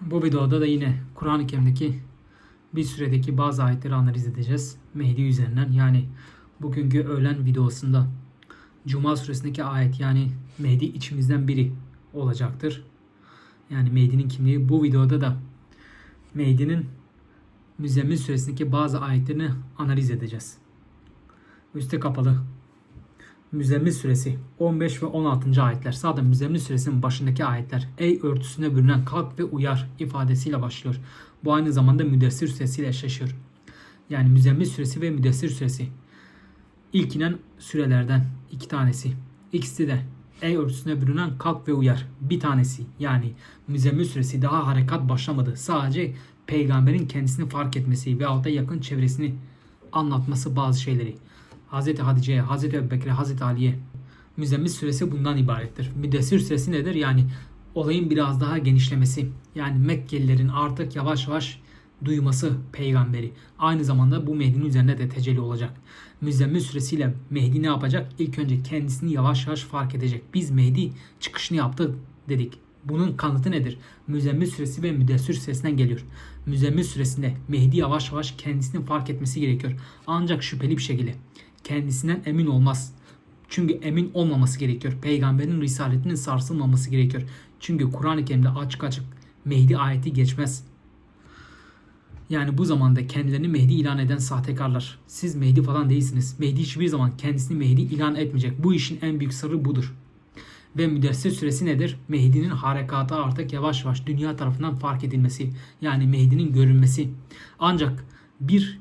Bu videoda da yine Kur'an-ı Kerim'deki bir süredeki bazı ayetleri analiz edeceğiz. Mehdi üzerinden yani bugünkü öğlen videosunda Cuma suresindeki ayet yani Mehdi içimizden biri olacaktır. Yani Mehdi'nin kimliği bu videoda da Mehdi'nin Müzzemmil suresindeki bazı ayetlerini analiz edeceğiz. Üste kapalı Müzzemmil suresi 15 ve 16. ayetler. Zaten Müzzemmil suresinin başındaki ayetler ey örtüsüne bürünen kalk ve uyar ifadesiyle başlıyor. Bu aynı zamanda Müddessir suresiyle eşleşiyor. Yani Müzzemmil suresi ve Müddessir suresi. İlk inen sürelerden iki tanesi. İkisi de ey örtüsüne bürünen kalk ve uyar. Bir tanesi yani Müzzemmil suresi daha harekat başlamadı. Sadece peygamberin kendisini fark etmesi veyahut da yakın çevresini anlatması bazı şeyleri. Hz. Hatice'ye, Hz. Ebubekir'e, Hz. Ali'ye. Müzzemmil suresi bundan ibarettir. Müddessir suresi nedir? Yani olayın biraz daha genişlemesi. Yani Mekkelilerin artık yavaş yavaş duyması peygamberi. Aynı zamanda bu Mehdi'nin üzerinde de tecelli olacak. Müzzemmil suresiyle Mehdi ne yapacak? İlk önce kendisini yavaş yavaş fark edecek. Biz Mehdi çıkışını yaptı dedik. Bunun kanıtı nedir? Müzzemmil suresi ve Müddessir suresinden geliyor. Müzzemmil suresinde Mehdi yavaş yavaş kendisini fark etmesi gerekiyor. Ancak şüpheli bir şekilde kendisinden emin olmaz. Çünkü emin olmaması gerekiyor. Peygamberin risaletinin sarsılmaması gerekiyor. Çünkü Kur'an-ı Kerim'de açık açık Mehdi ayeti geçmez. Yani bu zamanda kendilerini Mehdi ilan eden sahtekarlar. Siz Mehdi falan değilsiniz. Mehdi hiçbir zaman kendisini Mehdi ilan etmeyecek. Bu işin en büyük sırrı budur. Ve Müddessir süresi nedir? Mehdi'nin harekatı artık yavaş yavaş dünya tarafından fark edilmesi. Yani Mehdi'nin görünmesi. Ancak bir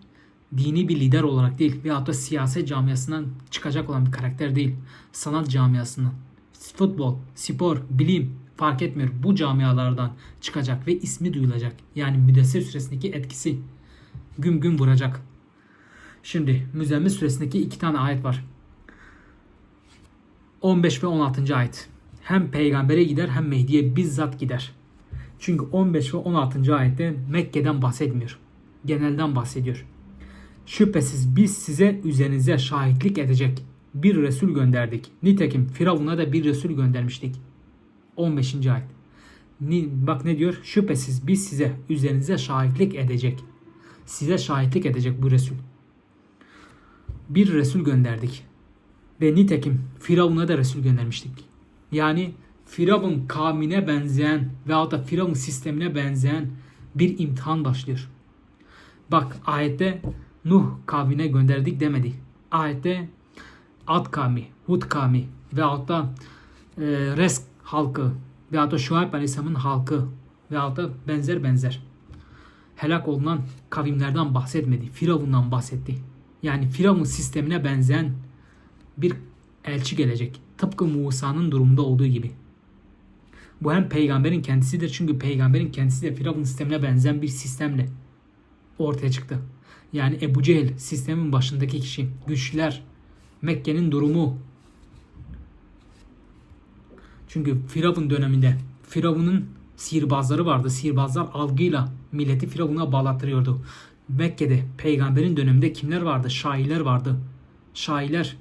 dini bir lider olarak değil veyahut da siyaset camiasından çıkacak olan bir karakter değil. Sanat camiasından, futbol, spor, bilim fark etmiyor. Bu camialardan çıkacak ve ismi duyulacak. Yani Müddessir süresindeki etkisi güm güm vuracak. Şimdi Müzzemmil süresindeki iki tane ayet var. 15 ve 16. ayet. Hem peygambere gider hem Mehdi'ye bizzat gider. Çünkü 15 ve 16. ayette Mekke'den bahsetmiyor. Genelden bahsediyor. Şüphesiz biz size üzerinize şahitlik edecek bir Resul gönderdik. Nitekim Firavun'a da bir Resul göndermiştik. 15. ayet. Bak ne diyor? Şüphesiz biz size üzerinize şahitlik edecek. Size şahitlik edecek bu Resul. Bir Resul gönderdik. Ve nitekim Firavun'a da Resul göndermiştik. Yani Firavun kavmine benzeyen veyahut da Firavun sistemine benzeyen bir imtihan başlıyor. Bak ayette Nuh kavmine gönderdik demedi. Ayette Ad kavmi, Hud kavmi veyahut da e, Resk halkı veyahut da Şuayb Aleyhisselam'ın halkı veyahut da benzer benzer helak olunan kavimlerden bahsetmedi. Firavun'dan bahsetti. Yani Firavun sistemine benzeyen bir elçi gelecek. Tıpkı Musa'nın durumunda olduğu gibi. Bu hem peygamberin kendisidir çünkü peygamberin kendisi de Firavun sistemine benzeyen bir sistemle ortaya çıktı. Yani Ebu Cehil sistemin başındaki kişi, güçlüler, Mekke'nin durumu. Çünkü Firavun döneminde Firavun'un sihirbazları vardı. Sihirbazlar algıyla milleti Firavun'a bağlattırıyordu. Mekke'de peygamberin döneminde kimler vardı? Şairler vardı. Şairler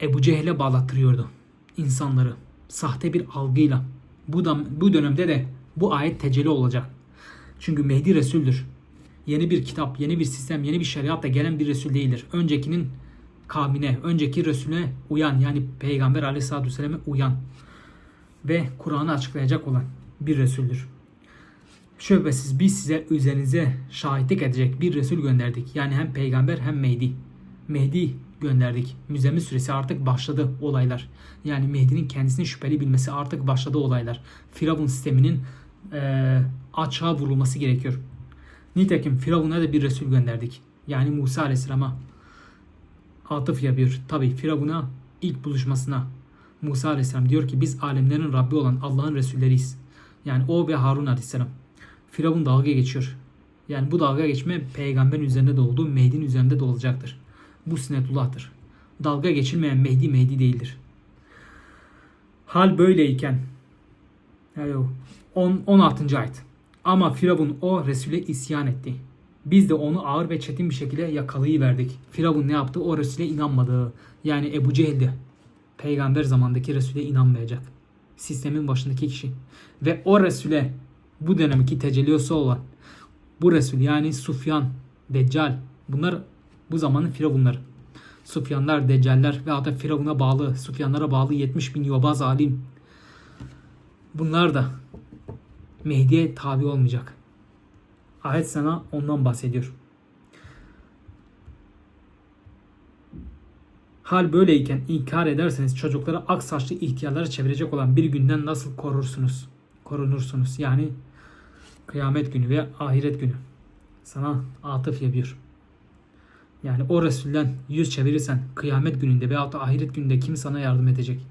Ebu Cehil'e bağlattırıyordu insanları. Sahte bir algıyla. Bu, da, bu dönemde de bu ayet tecelli olacak. Çünkü Mehdi Resul'dür. Yeni bir kitap, yeni bir sistem, yeni bir şeriatla gelen bir Resul değildir. Öncekinin kavmine, önceki Resul'e uyan yani Peygamber Aleyhisselatü Vesselam'e uyan ve Kur'an'ı açıklayacak olan bir Resul'dür. Şüphesiz biz size üzerinize şahitlik edecek bir Resul gönderdik. Yani hem peygamber hem Mehdi. Mehdi gönderdik. Müzzemmil süresi artık başladı olaylar. Yani Mehdi'nin kendisini şüpheli bilmesi artık başladı olaylar. Firavun sisteminin eee açığa vurulması gerekiyor. Nitekim Firavun'a da bir Resul gönderdik. Yani Musa Aleyhisselam'a atıf yapıyor. Tabi Firavun'a ilk buluşmasına Musa Aleyhisselam diyor ki biz alemlerin Rabbi olan Allah'ın Resulleriyiz. Yani o ve Harun Aleyhisselam. Firavun dalga geçiyor. Yani bu dalga geçme peygamberin üzerinde de oldu, Mehdi'nin üzerinde de olacaktır. Bu sünnetullah'tır. Dalga geçilmeyen Mehdi Mehdi değildir. Hal böyleyken yani 10, 16. ayet. Ama Firavun o Resul'e isyan etti. Biz de onu ağır ve çetin bir şekilde yakalayıverdik. Firavun ne yaptı? O Resul'e inanmadı. Yani Ebu Cehil de peygamber zamandaki Resul'e inanmayacak. sistemin başındaki kişi. Ve o Resul'e bu dönemki tecellisi olan bu Resul yani Sufyan, Deccal bunlar bu zamanın firavunları. Sufyanlar, Deccaller ve hatta Firavun'a bağlı, Sufyanlara bağlı 70 bin yobaz alim. Bunlar da Mehdi'ye tabi olmayacak. Ayet sana ondan bahsediyor. Hal böyleyken inkar ederseniz çocukları ak saçlı ihtiyarlara çevirecek olan bir günden nasıl korursunuz? Korunursunuz. Yani kıyamet günü ve ahiret günü. Sana atıf yapıyor. Yani o Resul'den yüz çevirirsen kıyamet gününde veyahut da ahiret gününde kim sana yardım edecek?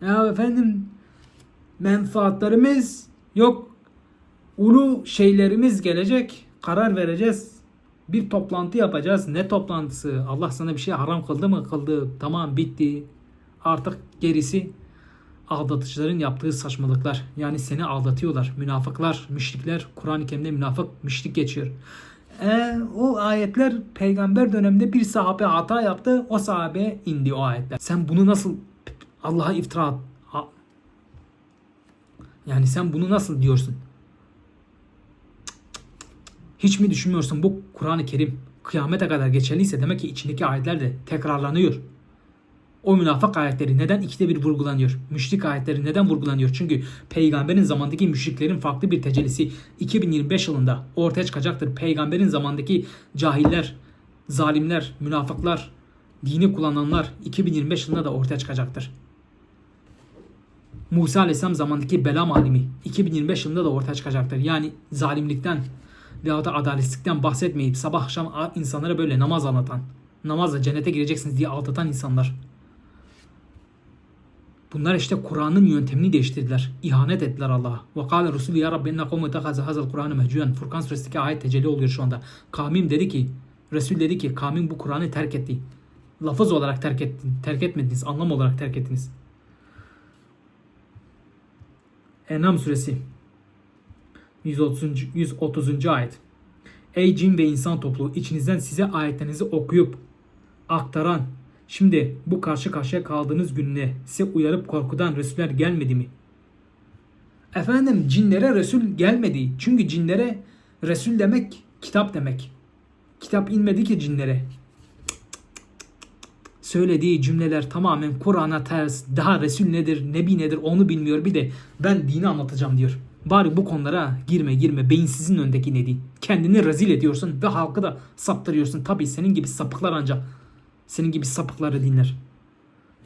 Ya efendim menfaatlerimiz yok. Ulu şeylerimiz gelecek. Karar vereceğiz. Bir toplantı yapacağız. Ne toplantısı? Allah sana bir şey haram kıldı mı? Kıldı. Tamam bitti. Artık gerisi aldatıcıların yaptığı saçmalıklar. Yani seni aldatıyorlar. Münafıklar, müşrikler. Kur'an-ı Kerim'de münafık, müşrik geçiyor. E, o ayetler peygamber döneminde bir sahabe hata yaptı. O sahabe indi o ayetler. Sen bunu nasıl Allah'a iftira yani sen bunu nasıl diyorsun? Hiç mi düşünmüyorsun bu Kur'an-ı Kerim kıyamete kadar geçerliyse demek ki içindeki ayetler de tekrarlanıyor. O münafık ayetleri neden ikide bir vurgulanıyor? Müşrik ayetleri neden vurgulanıyor? Çünkü peygamberin zamandaki müşriklerin farklı bir tecellisi 2025 yılında ortaya çıkacaktır. Peygamberin zamandaki cahiller, zalimler, münafıklar, dini kullananlar 2025 yılında da ortaya çıkacaktır. Musa Aleyhisselam zamandaki Belam alimi 2025 yılında da ortaya çıkacaktır. Yani zalimlikten veya da adaletsizlikten bahsetmeyip sabah akşam insanlara böyle namaz anlatan, namazla cennete gireceksiniz diye aldatan insanlar. Bunlar işte Kur'an'ın yöntemini değiştirdiler. İhanet ettiler Allah'a. Ve kâle Resulü ya Rabbi inne kavme tehaze hazel Kur'an'ı mehcüyen. Furkan suresindeki ayet tecelli oluyor şu anda. Kavmim dedi ki, Resul dedi ki kavmin bu Kur'an'ı terk etti. Lafız olarak terk, ettin, terk etmediniz. Anlam olarak terk ettiniz. Enam suresi 130. 130. ayet. Ey cin ve insan topluluğu içinizden size ayetlerinizi okuyup aktaran şimdi bu karşı karşıya kaldığınız gününe size uyarıp korkudan Resuller gelmedi mi? Efendim cinlere Resul gelmedi. Çünkü cinlere Resul demek kitap demek. Kitap inmedi ki cinlere. Söylediği cümleler tamamen Kur'an'a ters. Daha Resul nedir, Nebi nedir onu bilmiyor. Bir de ben dini anlatacağım diyor. Bari bu konulara girme girme. Beyinsizin öndeki ne. Kendini rezil ediyorsun ve halkı da saptırıyorsun. Tabii senin gibi sapıklar ancak senin gibi sapıkları dinler.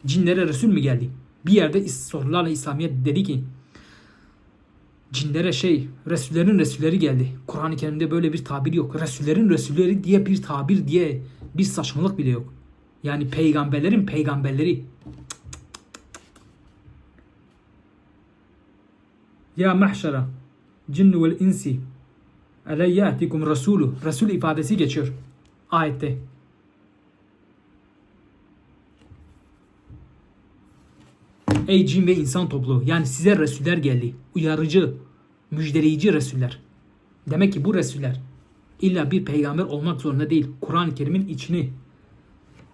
Cinlere Resul mü geldi? Bir yerde sorularla İslamiyet dedi ki cinlere şey Resullerin Resulleri geldi. Kur'an-ı Kerim'de böyle bir tabir yok. Resullerin Resulleri diye bir tabir diye bir saçmalık bile yok. Yani peygamberlerin peygamberleri. Ya mahşera cinnu vel insi ele ya'tikum rasulu. Resul ifadesi geçiyor ayette. Ey cin ve insan topluluğu yani size Resuller geldi. Uyarıcı, müjdeleyici Resuller. Demek ki bu Resuller illa bir peygamber olmak zorunda değil. Kur'an-ı Kerim'in içini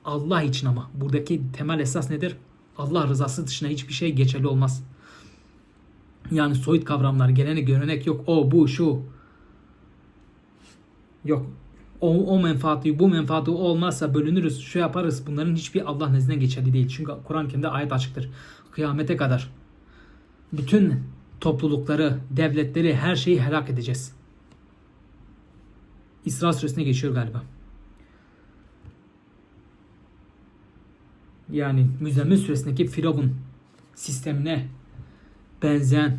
Allah için ama buradaki temel esas nedir? Allah rızası dışında hiçbir şey geçerli olmaz. Yani soyut kavramlar, gelenek, görenek yok. O, bu, şu. Yok. O, o menfaati, bu menfaati olmazsa bölünürüz, şu yaparız. Bunların hiçbir Allah nezdinde geçerli değil. Çünkü Kur'an-ı Kerim'de ayet açıktır. Kıyamete kadar bütün toplulukları, devletleri, her şeyi helak edeceğiz. İsra suresine geçiyor galiba. Yani Müzzemmil suresindeki Firavun sistemine benzeyen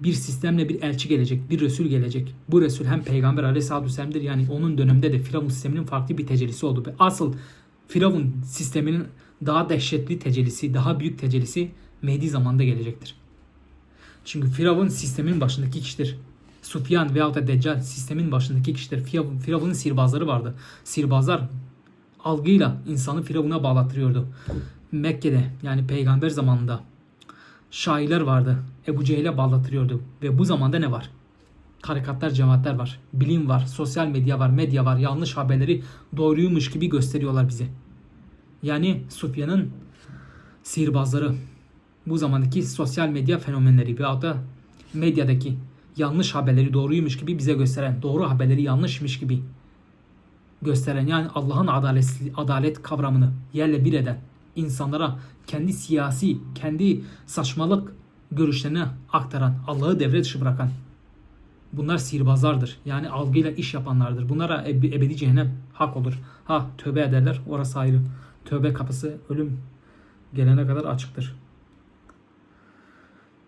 bir sistemle bir elçi gelecek, bir Resul gelecek. Bu Resul hem Peygamber Aleyhisselatü Vesselam'dır yani onun döneminde de Firavun sisteminin farklı bir tecellisi oldu. Ve asıl Firavun sisteminin daha dehşetli tecellisi, daha büyük tecellisi Mehdi zamanında gelecektir. Çünkü Firavun sistemin başındaki kişidir. Sufyan veyahut da Deccal sistemin başındaki kişidir. Firavun, Firavun'un sihirbazları vardı. Sihirbazlar algıyla insanı Firavun'a bağlattırıyordu. Mekke'de yani peygamber zamanında şairler vardı. Ebu Cehil'e bağlattırıyordu. Ve bu zamanda ne var? Tarikatlar, cemaatler var. Bilim var, sosyal medya var, medya var. Yanlış haberleri doğruymuş gibi gösteriyorlar bize. Yani Sufyan'ın sihirbazları bu zamandaki sosyal medya fenomenleri veyahut da medyadaki yanlış haberleri doğruymuş gibi bize gösteren, doğru haberleri yanlışmış gibi gösteren yani Allah'ın adalet, adalet kavramını yerle bir eden insanlara kendi siyasi, kendi saçmalık görüşlerini aktaran, Allah'ı devre dışı bırakan bunlar sihirbazlardır. Yani algıyla iş yapanlardır. Bunlara eb- ebedi cehennem hak olur. Ha tövbe ederler orası ayrı. Tövbe kapısı ölüm gelene kadar açıktır.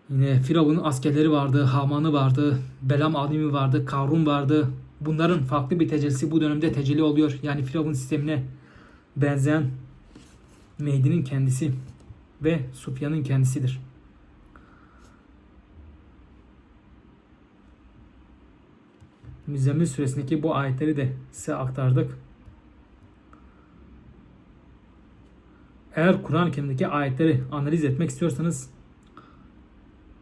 Yine Firavun'un askerleri vardı, Haman'ı vardı, Belam alimi vardı, Karun vardı. Bunların farklı bir tecellisi bu dönemde tecelli oluyor. Yani Firavun sistemine benzeyen Mehdi'nin kendisi ve Sufyan'ın kendisidir. Müzzemmil suresindeki bu ayetleri de size aktardık. Eğer Kur'an-ı Kerim'deki ayetleri analiz etmek istiyorsanız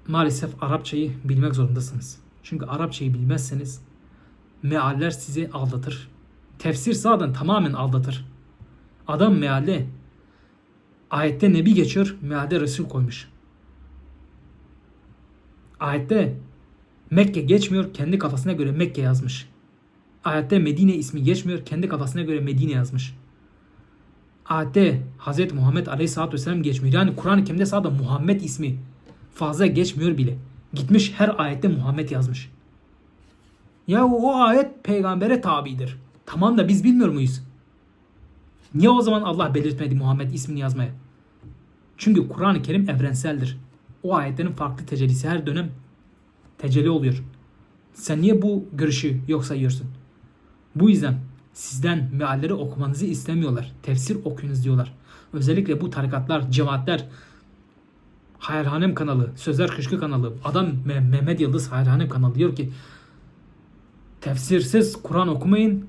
maalesef Arapçayı bilmek zorundasınız. Çünkü Arapçayı bilmezseniz mealler sizi aldatır. Tefsir zaten tamamen aldatır. Adam mealle ayette nebi geçiyor, mealde Resul koymuş. Ayette Mekke geçmiyor, kendi kafasına göre Mekke yazmış. Ayette Medine ismi geçmiyor, kendi kafasına göre Medine yazmış. Ayette Hz. Muhammed Aleyhisselatü Vesselam geçmiyor. Yani Kur'an-ı Kerim'de sadece Muhammed ismi fazla geçmiyor bile. Gitmiş her ayette Muhammed yazmış. Ya o ayet peygambere tabidir. Tamam da biz bilmiyor muyuz? Niye o zaman Allah belirtmedi Muhammed ismini yazmaya? Çünkü Kur'an-ı Kerim evrenseldir. O ayetlerin farklı tecellisi her dönem tecelli oluyor. Sen niye bu görüşü yok sayıyorsun? Bu yüzden sizden mealleri okumanızı istemiyorlar. Tefsir okuyunuz diyorlar. Özellikle bu tarikatlar, cemaatler, Hayalhanem kanalı, Sözler Köşkü kanalı, adam Me- Mehmet Yıldız Hayalhanem kanalı diyor ki tefsirsiz Kur'an okumayın.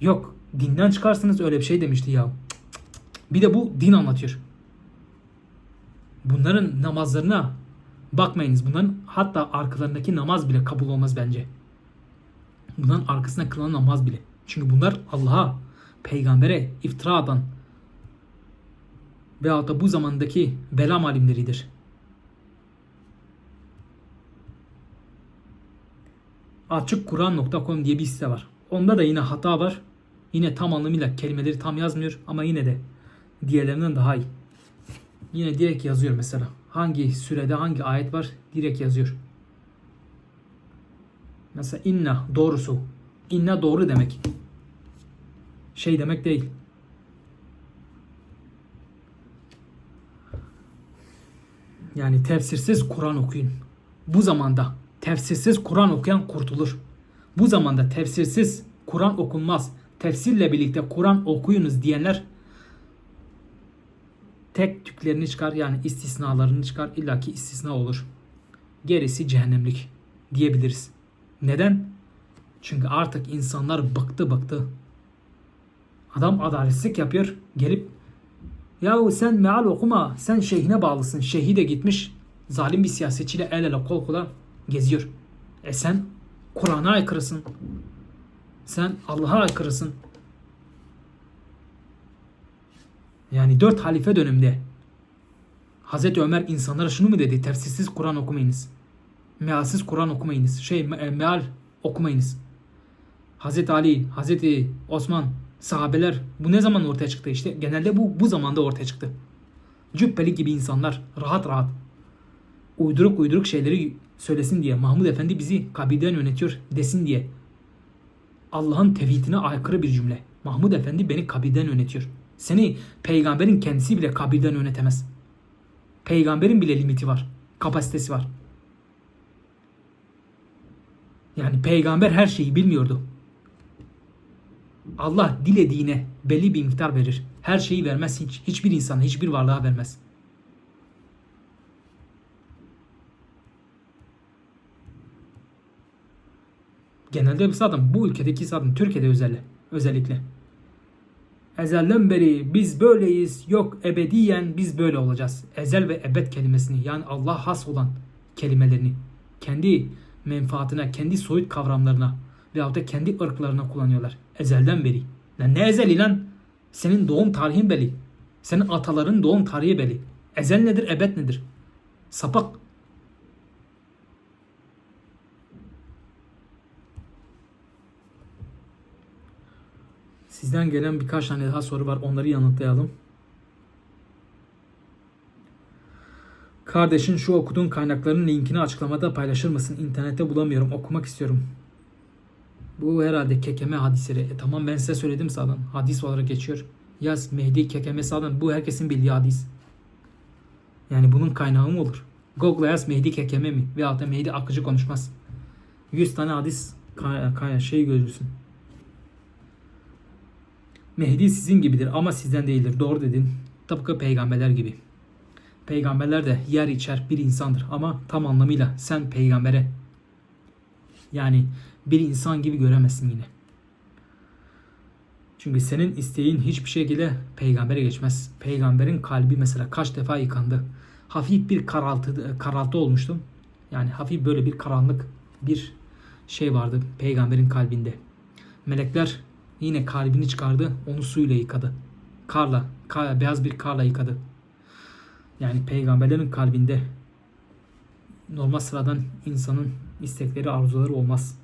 Yok dinden çıkarsınız öyle bir şey demişti ya. Bir de bu din anlatıyor. Bunların namazlarına bakmayınız. Bunların hatta arkalarındaki namaz bile kabul olmaz bence. Bunların arkasına kılınan namaz bile. Çünkü bunlar Allah'a, peygambere iftira atan veyahut da bu zamandaki belam alimleridir. Açıkkuran.com diye bir site var. Onda da yine hata var. Yine tam anlamıyla kelimeleri tam yazmıyor ama yine de diğerlerinden daha iyi. Yine direkt yazıyor mesela. Hangi sürede hangi ayet var direkt yazıyor. Mesela inna doğrusu. İnna doğru demek. Şey demek değil. Yani tefsirsiz Kur'an okuyun. Bu zamanda tefsirsiz Kur'an okuyan kurtulur. Bu zamanda tefsirsiz Kur'an okunmaz. Tefsirle birlikte Kur'an okuyunuz diyenler tek tüklerini çıkar yani istisnalarını çıkar illaki istisna olur. Gerisi cehennemlik diyebiliriz. Neden? Çünkü artık insanlar bıktı bıktı. Adam adaletsizlik yapıyor. Gelip Yahu sen meal okuma. Sen şeyhine bağlısın. Şeyhi de gitmiş. Zalim bir siyasetçiyle el ele kol kola geziyor. E sen Kur'an'a aykırısın. Sen Allah'a aykırısın. Yani dört halife döneminde Hazreti Ömer insanlara şunu mu dedi? Tefsirsiz Kur'an okumayınız. Mealsiz Kur'an okumayınız. Şey me- meal okumayınız. Hazreti Ali, Hazreti Osman, sahabeler bu ne zaman ortaya çıktı? İşte genelde bu bu zamanda ortaya çıktı. Cübbeli gibi insanlar rahat rahat uyduruk uyduruk şeyleri söylesin diye Mahmud Efendi bizi kabirden yönetiyor desin diye Allah'ın tevhidine aykırı bir cümle. Mahmud Efendi beni kabirden yönetiyor. Seni peygamberin kendisi bile kabirden yönetemez. Peygamberin bile limiti var. Kapasitesi var. Yani peygamber her şeyi bilmiyordu. Allah dilediğine belli bir miktar verir. Her şeyi vermez hiç. Hiçbir insana, hiçbir varlığa vermez. Genelde zaten bu ülkedeki zaten Türkiye'de özellikle. özellikle. Ezelden beri biz böyleyiz, yok ebediyen biz böyle olacağız. Ezel ve ebed kelimesini yani Allah has olan kelimelerini kendi menfaatine, kendi soyut kavramlarına veyahut da kendi ırklarına kullanıyorlar. Ezelden beri. Lan ne ezeli lan? Senin doğum tarihin belli. Senin ataların doğum tarihi belli. Ezel nedir? Ebed nedir? Sapık. Sizden gelen birkaç tane daha soru var. Onları yanıtlayalım. Kardeşin şu okuduğun kaynakların linkini açıklamada paylaşır mısın? İnternette bulamıyorum. Okumak istiyorum. Bu herhalde kekeme hadisleri. E, tamam ben size söyledim zaten. Hadis olarak geçiyor. Yaz Mehdi kekeme zaten. Bu herkesin bildiği hadis. Yani bunun kaynağı mı olur? Google'a yaz Mehdi kekeme mi? Veyahut da Mehdi akıcı konuşmaz. 100 tane hadis kay- kay- şey görürsün. Mehdi sizin gibidir ama sizden değildir. Doğru dedin. Tıpkı peygamberler gibi. Peygamberler de yer içer bir insandır ama tam anlamıyla sen peygambere yani bir insan gibi göremezsin yine. Çünkü senin isteğin hiçbir şekilde peygambere geçmez. Peygamberin kalbi mesela kaç defa yıkandı. Hafif bir karaltı, karaltı olmuştu. Yani hafif böyle bir karanlık bir şey vardı peygamberin kalbinde. Melekler yine kalbini çıkardı, onu suyla yıkadı. Karla, kar, beyaz bir karla yıkadı. Yani peygamberlerin kalbinde normal sıradan insanın istekleri, arzuları olmaz.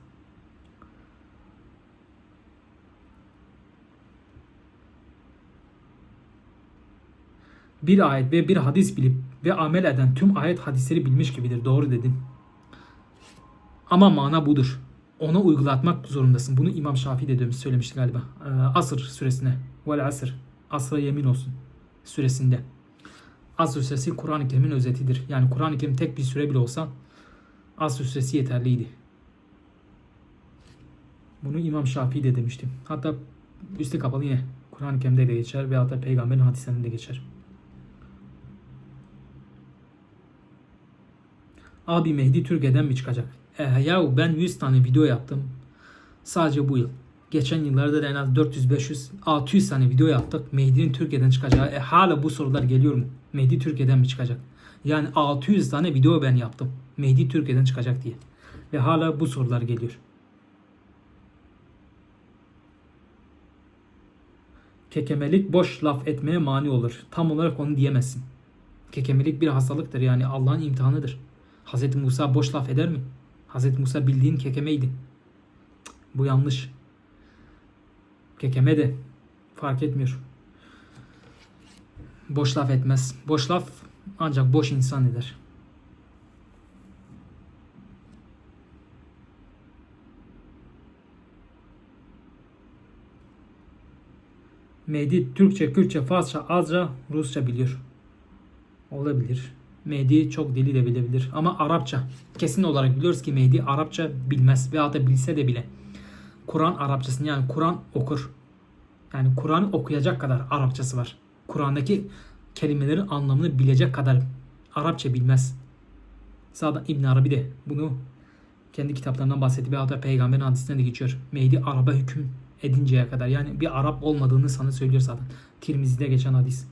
Bir ayet ve bir hadis bilip ve amel eden tüm ayet hadisleri bilmiş gibidir. Doğru dedin. Ama mana budur. Ona uygulatmak zorundasın. Bunu İmam Şafii de demiş, söylemişti galiba. Ee, Asr suresine. Vel asr. Asra yemin olsun. Suresinde. Asr suresi Kur'an-ı Kerim'in özetidir. Yani Kur'an-ı Kerim tek bir süre bile olsa Asr suresi yeterliydi. Bunu İmam Şafii de demişti. Hatta üstü kapalı yine Kur'an-ı Kerim'de de geçer veyahut da peygamberin hadislerinde de geçer. Abi Mehdi Türkiye'den mi çıkacak? E, yahu ben 100 tane video yaptım. Sadece bu yıl. Geçen yıllarda da en az 400, 500, 600 tane video yaptık. Mehdi'nin Türkiye'den çıkacağı. E, hala bu sorular geliyor mu? Mehdi Türkiye'den mi çıkacak? Yani 600 tane video ben yaptım. Mehdi Türkiye'den çıkacak diye. Ve hala bu sorular geliyor. Kekemelik boş laf etmeye mani olur. Tam olarak onu diyemezsin. Kekemelik bir hastalıktır yani Allah'ın imtihanıdır. Hz. Musa boş laf eder mi? Hz. Musa bildiğin kekemeydi. Bu yanlış. Kekeme de fark etmiyor. Boş laf etmez. Boş laf ancak boş insan eder. Mehdi Türkçe, Kürtçe, Farsça, Azca, Rusça biliyor. Olabilir. Mehdi çok dili de bilebilir. Ama Arapça. Kesin olarak biliyoruz ki Mehdi Arapça bilmez. Veya da bilse de bile. Kur'an Arapçasını yani Kur'an okur. Yani Kur'an okuyacak kadar Arapçası var. Kur'an'daki kelimelerin anlamını bilecek kadar Arapça bilmez. Zaten İbn Arabi de bunu kendi kitaplarından bahsetti. Veyahut da peygamberin hadisine de geçiyor. Mehdi Arap'a hüküm edinceye kadar. Yani bir Arap olmadığını sana söylüyor zaten. Tirmizi'de geçen hadis.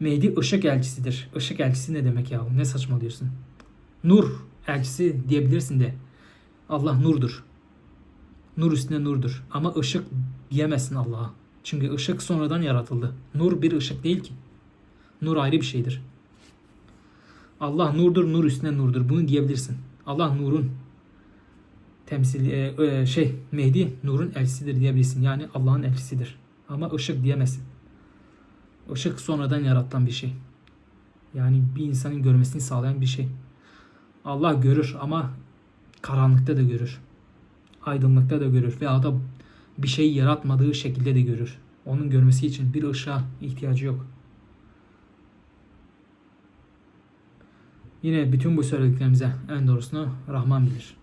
Mehdi ışık elçisidir. Işık elçisi ne demek ya? Ne saçmalıyorsun? Nur elçisi diyebilirsin de. Allah nurdur. Nur üstüne nurdur. Ama ışık diyemezsin Allah'a. Çünkü ışık sonradan yaratıldı. Nur bir ışık değil ki. Nur ayrı bir şeydir. Allah nurdur, nur üstüne nurdur. Bunu diyebilirsin. Allah nurun temsil e, e, şey Mehdi nurun elçisidir diyebilirsin. Yani Allah'ın elçisidir. Ama ışık diyemezsin. Işık sonradan yaratılan bir şey. Yani bir insanın görmesini sağlayan bir şey. Allah görür ama karanlıkta da görür. Aydınlıkta da görür. Veya da bir şey yaratmadığı şekilde de görür. Onun görmesi için bir ışığa ihtiyacı yok. Yine bütün bu söylediklerimize en doğrusunu Rahman bilir.